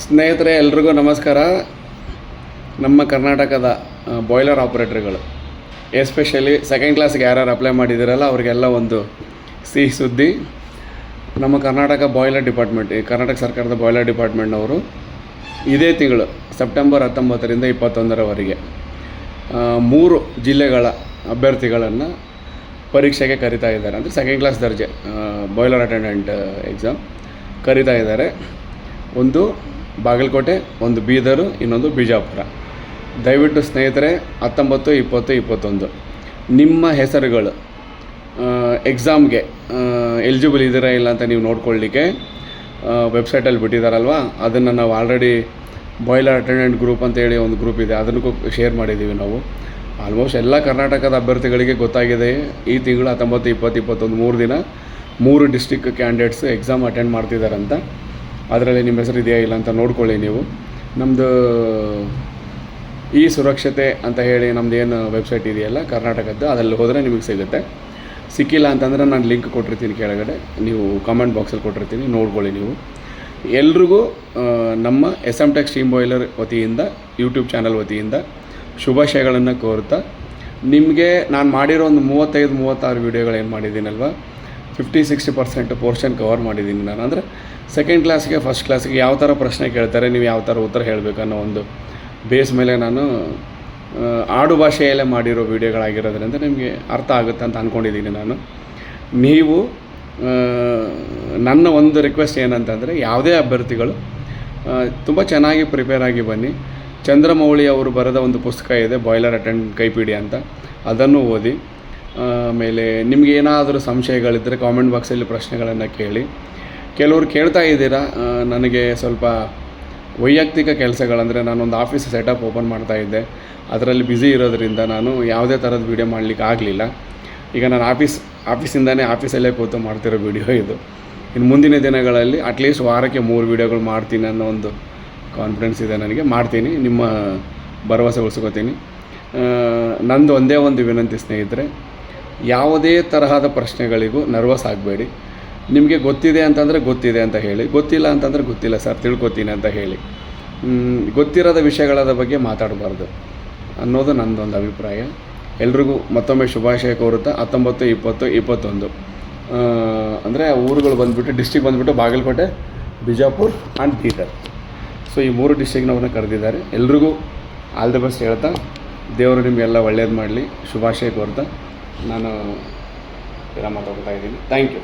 ಸ್ನೇಹಿತರೆ, ಎಲ್ರಿಗೂ ನಮಸ್ಕಾರ. ನಮ್ಮ ಕರ್ನಾಟಕದ ಬಾಯ್ಲರ್ ಆಪ್ರೇಟರ್ಗಳು ಎಸ್ಪೆಷಲಿ ಸೆಕೆಂಡ್ ಕ್ಲಾಸ್ಗೆ ಯಾರ್ಯಾರು ಅಪ್ಲೈ ಮಾಡಿದ್ದೀರಲ್ಲ, ಅವರಿಗೆಲ್ಲ ಒಂದು ಸಿಹಿ ಸುದ್ದಿ. ನಮ್ಮ ಕರ್ನಾಟಕ ಬಾಯ್ಲರ್ ಡಿಪಾರ್ಟ್ಮೆಂಟ್ ಕರ್ನಾಟಕ ಸರ್ಕಾರದ ಬಾಯ್ಲರ್ ಡಿಪಾರ್ಟ್ಮೆಂಟ್ನವರು ಇದೇ ತಿಂಗಳು ಸೆಪ್ಟೆಂಬರ್ ಹತ್ತೊಂಬತ್ತರಿಂದ ಇಪ್ಪತ್ತೊಂದರವರೆಗೆ ಮೂರು ಜಿಲ್ಲೆಗಳ ಅಭ್ಯರ್ಥಿಗಳನ್ನು ಪರೀಕ್ಷೆಗೆ ಕರಿತಾ ಇದ್ದಾರೆ. ಅಂದರೆ ಸೆಕೆಂಡ್ ಕ್ಲಾಸ್ ದರ್ಜೆ ಬಾಯ್ಲರ್ ಅಟೆಂಡೆಂಟ್ ಎಕ್ಸಾಮ್ ಕರಿತಾ ಇದ್ದಾರೆ. ಒಂದು ಬಾಗಲಕೋಟೆ, ಒಂದು ಬೀದರು, ಇನ್ನೊಂದು ಬಿಜಾಪುರ. ದಯವಿಟ್ಟು ಸ್ನೇಹಿತರೆ, ಹತ್ತೊಂಬತ್ತು, ಇಪ್ಪತ್ತು, ಇಪ್ಪತ್ತೊಂದು. ನಿಮ್ಮ ಹೆಸರುಗಳು ಎಕ್ಸಾಮ್ಗೆ ಎಲಿಜಿಬಲ್ ಇದ್ದೀರಾ ಇಲ್ಲ ಅಂತ ನೀವು ನೋಡ್ಕೊಳ್ಳಿಕ್ಕೆ ವೆಬ್ಸೈಟಲ್ಲಿ ಬಿಟ್ಟಿದ್ದಾರಲ್ವ ಅದನ್ನು ನಾವು ಆಲ್ರೆಡಿ ಬಾಯ್ಲರ್ ಅಟೆಂಡೆಂಟ್ ಗ್ರೂಪ್ ಅಂತೇಳಿ ಒಂದು ಗ್ರೂಪ್ ಇದೆ. ಅದನ್ನಕ್ಕೂ ಶೇರ್ ಮಾಡಿದ್ದೀವಿ ನಾವು. ಆಲ್ಮೋಸ್ಟ್ ಎಲ್ಲ ಕರ್ನಾಟಕದ ಅಭ್ಯರ್ಥಿಗಳಿಗೆ ಗೊತ್ತಾಗಿದೆ. ಈ ತಿಂಗಳು ಹತ್ತೊಂಬತ್ತು, ಇಪ್ಪತ್ತು, ಇಪ್ಪತ್ತೊಂದು, ಮೂರು ದಿನ, ಮೂರು ಡಿಸ್ಟಿಕ್ ಕ್ಯಾಂಡಿಡೇಟ್ಸ್ ಎಕ್ಸಾಮ್ ಅಟೆಂಡ್ ಮಾಡ್ತಿದ್ದಾರಂತ ಅದರಲ್ಲಿ ನಿಮ್ಮ ಹೆಸರು ಇದೆಯಾ ಇಲ್ಲ ಅಂತ ನೋಡ್ಕೊಳ್ಳಿ ನೀವು. ನಮ್ಮದು ಈ ಸುರಕ್ಷತೆ ಅಂತ ಹೇಳಿ ನಮ್ದು ಏನು ವೆಬ್ಸೈಟ್ ಇದೆಯಲ್ಲ ಕರ್ನಾಟಕದ್ದು, ಅದರಲ್ಲಿ ಹೋದರೆ ನಿಮಗೆ ಸಿಗುತ್ತೆ. ಸಿಕ್ಕಿಲ್ಲ ಅಂತಂದರೆ ನಾನು ಲಿಂಕ್ ಕೊಟ್ಟಿರ್ತೀನಿ ಕೆಳಗಡೆ. ನೀವು ಕಮೆಂಟ್ ಬಾಕ್ಸಲ್ಲಿ ಕೊಟ್ಟಿರ್ತೀನಿ, ನೋಡ್ಕೊಳ್ಳಿ ನೀವು. ಎಲ್ರಿಗೂ ನಮ್ಮ S M tech steam boiler ವತಿಯಿಂದ ಯೂಟ್ಯೂಬ್ ಚಾನಲ್ ವತಿಯಿಂದ ಶುಭಾಶಯಗಳನ್ನು ಕೋರ್ತಾ ನಿಮಗೆ ನಾನು ಮಾಡಿರೋ ಒಂದು ಮೂವತ್ತೈದು, ಮೂವತ್ತಾರು ವೀಡಿಯೋಗಳು ಏನು ಮಾಡಿದ್ದೀನಲ್ವ? Fifty sixty percent portion cover ಮಾಡಿದ್ದೀನಿ ನಾನು. ಅಂದರೆ ಸೆಕೆಂಡ್ ಕ್ಲಾಸ್ಗೆ ಫಸ್ಟ್ ಕ್ಲಾಸ್ಗೆ ಯಾವ ಥರ ಪ್ರಶ್ನೆ ಕೇಳ್ತಾರೆ, ನೀವು ಯಾವ ಥರ ಉತ್ತರ ಹೇಳಬೇಕನ್ನೋ ಒಂದು ಬೇಸ್ ಮೇಲೆ ನಾನು ಆಡು ಭಾಷೆಯಲ್ಲೇ ಮಾಡಿರೋ ವೀಡಿಯೋಗಳಾಗಿರೋದ್ರಿಂದ ನಿಮಗೆ ಅರ್ಥ ಆಗುತ್ತೆ ಅಂತ ಅಂದ್ಕೊಂಡಿದ್ದೀನಿ ನಾನು. ನೀವು ನನ್ನ ಒಂದು ರಿಕ್ವೆಸ್ಟ್ ಏನಂತಂದರೆ ಯಾವುದೇ ಅಭ್ಯರ್ಥಿಗಳು ತುಂಬ ಚೆನ್ನಾಗಿ ಪ್ರಿಪೇರ್ ಆಗಿ ಬನ್ನಿ. ಚಂದ್ರಮೌಳಿ ಅವರು ಬರೆದ ಒಂದು ಪುಸ್ತಕ ಇದೆ ಬಾಯ್ಲರ್ ಅಟೆಂಡ್ ಕೈಪಿಡಿ ಅಂತ. ಅದನ್ನು ಓದಿ, ಆಮೇಲೆ ನಿಮಗೆ ಏನಾದರೂ ಸಂಶಯಗಳಿದ್ದರೆ ಕಾಮೆಂಟ್ ಬಾಕ್ಸಲ್ಲಿ ಪ್ರಶ್ನೆಗಳನ್ನು ಕೇಳಿ. ಕೆಲವರು ಕೇಳ್ತಾ ಇದ್ದೀರಾ? ನನಗೆ ಸ್ವಲ್ಪ ವೈಯಕ್ತಿಕ ಕೆಲಸಗಳಂದರೆ ನಾನೊಂದು ಆಫೀಸ್ ಸೆಟಪ್ ಓಪನ್ ಮಾಡ್ತಾ ಇದ್ದೆ. ಅದರಲ್ಲಿ ಬ್ಯುಸಿ ಇರೋದರಿಂದ ನಾನು ಯಾವುದೇ ಥರದ ವೀಡಿಯೋ ಮಾಡಲಿಕ್ಕೆ ಆಗಲಿಲ್ಲ. ಈಗ ನಾನು ಆಫೀಸ್, ಆಫೀಸಿಂದನೇ ಆಫೀಸಲ್ಲೇ ಕೂತು ಮಾಡ್ತಿರೋ ವಿಡಿಯೋ ಇದು. ಇನ್ನು ಮುಂದಿನ ದಿನಗಳಲ್ಲಿ ಅಟ್ಲೀಸ್ಟ್ ವಾರಕ್ಕೆ ಮೂರು ವೀಡಿಯೋಗಳು ಮಾಡ್ತೀನಿ ಅನ್ನೋ ಒಂದು ಕಾನ್ಫಿಡೆನ್ಸ್ ಇದೆ ನನಗೆ. ಮಾಡ್ತೀನಿ, ನಿಮ್ಮ ಭರವಸೆ ಉಳಿಸ್ಕೋತೀನಿ. ನಂದು ಒಂದೇ ಒಂದು ವಿನಂತಿ ಸ್ನೇಹಿತರೆ, ಯಾವುದೇ ತರಹದ ಪ್ರಶ್ನೆಗಳಿಗೂ ನರ್ವಸ್ ಆಗಬೇಡಿ. ನಿಮಗೆ ಗೊತ್ತಿದೆ ಅಂತಂದರೆ ಗೊತ್ತಿದೆ ಅಂತ ಹೇಳಿ, ಗೊತ್ತಿಲ್ಲ ಅಂತಂದರೆ ಗೊತ್ತಿಲ್ಲ ಸರ್, ತಿಳ್ಕೊತೀನಿ ಅಂತ ಹೇಳಿ. ಗೊತ್ತಿರದ ವಿಷಯಗಳದ ಬಗ್ಗೆ ಮಾತಾಡಬಾರ್ದು ಅನ್ನೋದು ನನ್ನದೊಂದು ಅಭಿಪ್ರಾಯ. ಎಲ್ರಿಗೂ ಮತ್ತೊಮ್ಮೆ ಶುಭಾಶಯ ಕೋರುತ್ತಾ, ಹತ್ತೊಂಬತ್ತು, ಇಪ್ಪತ್ತು, ಇಪ್ಪತ್ತೊಂದು. ಅಂದರೆ ಊರುಗಳು ಬಂದುಬಿಟ್ಟು ಡಿಸ್ಟಿಕ್ ಬಂದುಬಿಟ್ಟು ಬಾಗಲಕೋಟೆ, ಬಿಜಾಪುರ್ ಆ್ಯಂಡ್ ಬೀದರ್. ಸೊ ಈ ಮೂರು ಡಿಸ್ಟಿಕ್ನವ್ರನ್ನ ಕರೆದಿದ್ದಾರೆ. ಎಲ್ರಿಗೂ ಆಲ್ ದ ಬೆಸ್ಟ್ ಹೇಳ್ತಾ, ದೇವರು ನಿಮಗೆಲ್ಲ ಒಳ್ಳೇದು ಮಾಡಲಿ. ಶುಭಾಶಯ ಕೋರ್ತಾ ನಾನು ವಿರಾಮ ತಗೊಳ್ತಾ ಇದ್ದೀನಿ. Thank you